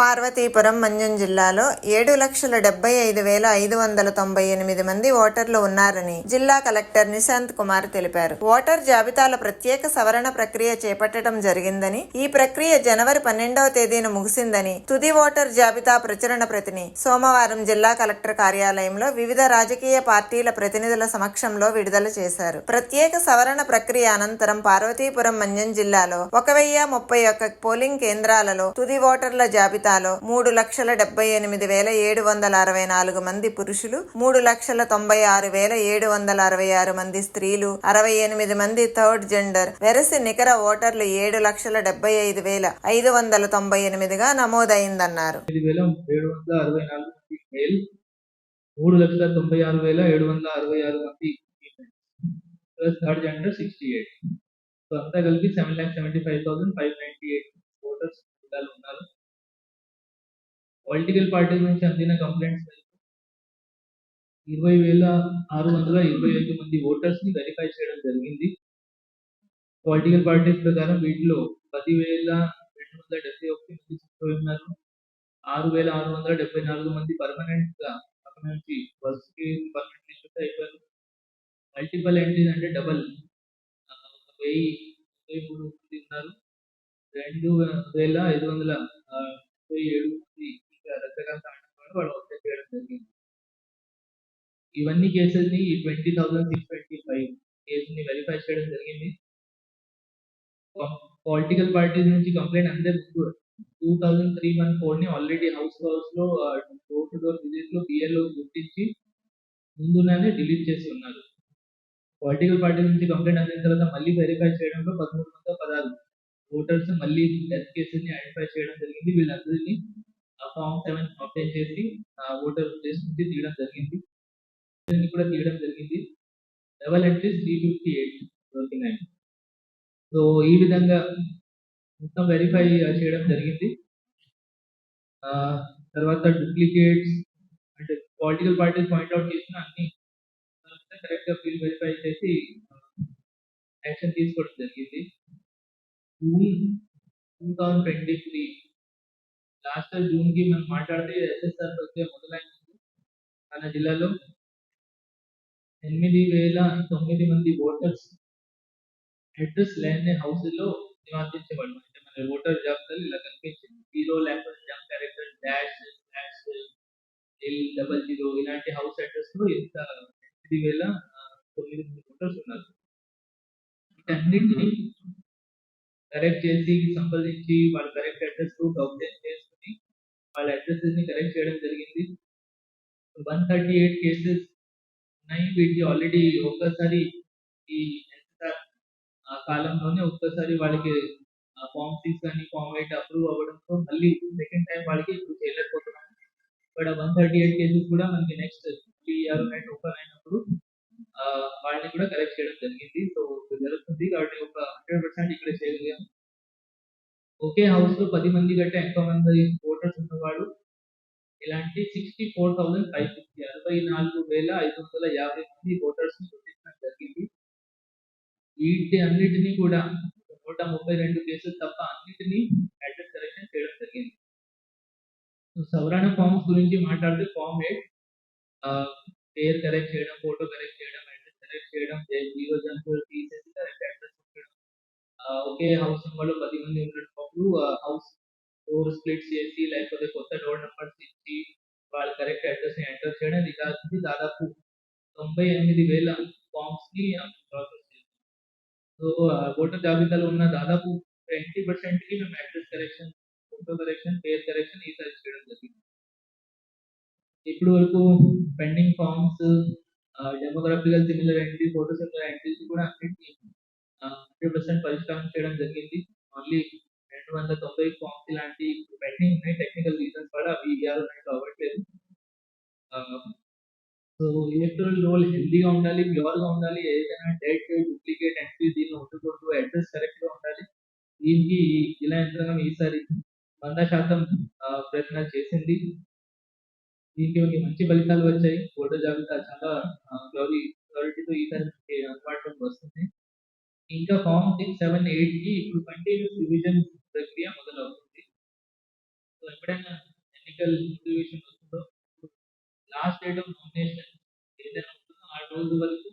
పార్వతీపురం మన్యం జిల్లాలో ఏడు లక్షల డెబ్బై ఐదు వేల ఐదు వందల తొంభై ఎనిమిది మంది ఓటర్లు ఉన్నారని జిల్లా కలెక్టర్ నిశాంత్ కుమార్ తెలిపారు. ఓటర్ జాబితాల ప్రత్యేక సవరణ ప్రక్రియ చేపట్టడం జరిగిందని ఈ ప్రక్రియ జనవరి పన్నెండవ తేదీన ముగిసిందని తుది ఓటర్ జాబితా ప్రచురణ ప్రతిని సోమవారం జిల్లా కలెక్టర్ కార్యాలయంలో వివిధ రాజకీయ పార్టీల ప్రతినిధుల సమక్షంలో విడుదల చేశారు. ప్రత్యేక సవరణ ప్రక్రియ అనంతరం పార్వతీపురం మన్యం జిల్లాలో ఒక వెయ్యి ముప్పై ఒక్క పోలింగ్ కేంద్రాలలో తుది ఓటర్ల జాబితాలో మూడు లక్షల డెబ్బై ఎనిమిది వేల ఏడు వందల అరవై నాలుగు మంది పురుషులు మూడు లక్షల తొంభై ఆరు వేల ఏడు వందల అరవై ఆరు మంది స్త్రీలు అరవై ఎనిమిది మంది థర్డ్ జెండర్. వెరసి నికర ఓటర్లు ఏడు లక్షల డెబ్బై ఐదు వేల ఐదు వందల తొంభై ఎనిమిదిగా నమోదైందన్నారు. మూడు లక్షల తొంభై ఆరు వేల ఏడు వందల అరవై ఆరు మంది plus third gender sixty eight so అంతా కలిపి seven lakh seventy five thousand five ninety eight political పార్టీల నుంచి అందిన కంప్లైంట్స్ ఇరవై వేల ఆరు వందల ఇరవై ఐదు మంది ఓటర్స్ని వెరిఫై చేయడం జరిగింది. పొలిటికల్ పార్టీస్ ప్రకారం వీటిలో పదివేల రెండు వందల డెబ్బై ఒకటి మంది చనిపోయి ఉన్నారు ఆరు వేల ఆరు వందల డెబ్బై నాలుగు మంది పర్మనెంట్గా అక్కడ నుంచి వర్క్కి పర్మనెంట్ షిఫ్ట్ అయిపోయారు. మల్టిపల్ ఎంట్రీస్ అంటే డబల్ వెయ్యి ముప్పై మూడు మంది ఉన్నారు. రెండు వేల ఐదు వందల ముప్పై ఏడు మంది ఇంకా వాళ్ళు చేయడం. జరిగింది ఇవన్నీ కేసెస్ని twenty thousand six twenty five కేసుని వెరిఫై చేయడం జరిగింది. పొలిటికల్ పార్టీస్ నుంచి కంప్లైంట్ అందరు టూ థౌజండ్ త్రీ వన్ ఫోర్ని ఆల్రెడీ హౌస్ హౌస్లో డోర్ టు డోర్ విజిట్లో బిఎల్ఓ గుర్తించి ముందుగానే డిలీట్ చేసి ఉన్నారు. పొలిటికల్ పార్టీ నుంచి కంప్లైంట్ అందిన తర్వాత మళ్ళీ వెరిఫై చేయడంలో పదమూడు వందల పదహారు. ఓటర్స్ మళ్ళీ డెత్ కేసెస్ని ఐడెంటిఫై చేయడం జరిగింది. వీళ్ళందరినీ ఫామ్ సెవెన్ అప్లై చేసి ఓటర్ ప్లేస్ నుంచి తీయడం జరిగింది. దీన్ని కూడా తీయడం జరిగింది. Double entries three fifty eight దొరికినాయి సో ఈ విధంగా మొత్తం వెరిఫై చేయడం జరిగింది. తర్వాత డూప్లికేట్స్ అంటే పొలిటికల్ పార్టీస్ పాయింట్అవుట్ చేసిన అన్ని కరెక్ట్గా ఫీల్ వెరిఫై చేసి యాక్షన్ తీసుకోవడం జరిగింది. June two thousand twenty three last జూన్కి మనం మాట్లాడితే ఎస్ఎస్ఆర్ ప్రక్రియ మొదలైంది. మన జిల్లాలో ఎనిమిది వేల తొమ్మిది మంది ఓటర్స్ అడ్రస్ లేని హౌస్లో నివాసించబడి అంటే మన ఓటర్ జాబితాలు ఇలా కనిపించింది. జీరో లేకపోతే jump character dash slash L double zero ఇలాంటి హౌస్ అడ్రస్లో ఇంత ఎనిమిది వేల తొమ్మిది మంది ఓటర్స్ ఉన్నారు. వీటన్నింటినీ కరెక్ట్ చేసి సంప్రదించి వాళ్ళ కరెక్ట్ అడ్రస్ ప్రూఫ్ అప్డేట్ చేసుకుని వాళ్ళ అడ్రసెస్ని కరెక్ట్ చేయడం జరిగింది. వన్ థర్టీ ఎయిట్ కేసెస్ ఉన్నాయి వీటికి ఆల్రెడీ ఒక్కసారి ఈ కాలంలోనే ఒక్కసారి వాళ్ళకి ఫామ్ సిక్స్ కానీ ఫామ్ ఎయిట్ అప్రూవ్ అవ్వడంతో మళ్ళీ సెకండ్ టైం వాళ్ళకి ఇప్పుడు చేయలేకపోతున్నాం. But one thirty eight cases కూడా మనకి నెక్స్ట్ ఇయర్ నైట్ ఓపెన్ అయినప్పుడు వాళ్ళని కూడా కరెక్ట్ చేయడం జరిగింది. సో జరుగుతుంది కాబట్టి ఒక హండ్రెడ్ పర్సెంట్ ఇక్కడ చేయగలిగాము ఒకే హౌస్లో పది మంది కంటే ఎక్కువ మంది ఓటర్స్ ఉన్నవాడు ఇలాంటి sixty four thousand five fifty అరవై నాలుగు వేల ఐదు వందల యాభై మంది ఓటర్స్ని గుర్తించడం జరిగింది. వీటి అన్నిటినీ కూడా నూట ముప్పై రెండు కేసులు తప్ప అన్నిటినీ అడ్రస్ కరెక్షన్ చేయడం జరిగింది. సవరణ ఫామ్స్ గురించి మాట్లాడితే ఫామ్ ఎయిట్ పేరు కరెక్ట్ చేయడం ఫోటో కరెక్ట్ చేయడం అడ్రస్ కరెక్ట్ చేయడం జీరో జంతువులు తీసేసి కరెక్ట్ అడ్రస్ ఒకే హౌస్ నెంబర్లో పది మంది ఉన్నట్టు డోర్ స్ప్లిట్ చేసి లేకపోతే కొత్త డోర్ నెంబర్స్ ఇచ్చి వాళ్ళ కరెక్ట్ అడ్రస్ని ఎంటర్ చేయడం ఇది కాకుండా దాదాపు తొంభై ఎనిమిది వేల ఫామ్స్ని ప్రాసెస్ చేస్తాం సో ఓటర్ జాబితాలో ఉన్న దాదాపు ట్వంటీ పర్సెంట్కి మేము అడ్రస్ కరెక్షన్ ఫోటో కరెక్షన్ పేర్ కరెక్షన్ ఈసారి చేయడం జరిగింది ఇప్పుడు వరకు pending forms demographical similar entry photo similar entries కూడా అన్నింటినీ హండ్రెడ్ పర్సెంట్ పరిష్కారం చేయడం జరిగింది ఓన్లీ రెండు వందల తొంభై ఫామ్స్ ఇలాంటి పెండింగ్ ఉన్నాయి. టెక్నికల్ రీజన్స్ కూడా అవి ఇవ్వాలి అవ్వట్లేదు సో ఎలక్ట్రల్ రోల్ హెల్దీగా ఉండాలి ప్యూర్గా ఉండాలి ఏదైనా డెట్ డూప్లికేట్ ఎంట్రీ దీనిలో ఉండకూడదు అడ్రస్ కరెక్ట్గా ఉండాలి. దీనికి ఇలా యంత్రాంగం ఈసారి వంద శాతం ఆ, ప్రయత్నాలు చేసింది. దీనికి ఒక మంచి ఫలితాలు వచ్చాయి. ఓటర్ జాబితా చాలా క్లారి క్లారిటీతో ఈసారి అందుబాటులోకి వస్తుంది. ఇంకా ఫామ్ సిక్స్ సెవెన్ ఎయిట్కి ఇప్పుడు కంటిన్యూస్ రివిజన్ ఎప్పుడైనా ఎన్నికల నోటిఫికేషన్ వస్తుందో లాస్ట్ డేట్ ఆఫ్ నామినేషన్ ఏదైనా ఉంటుందో ఆ రోజు వరకు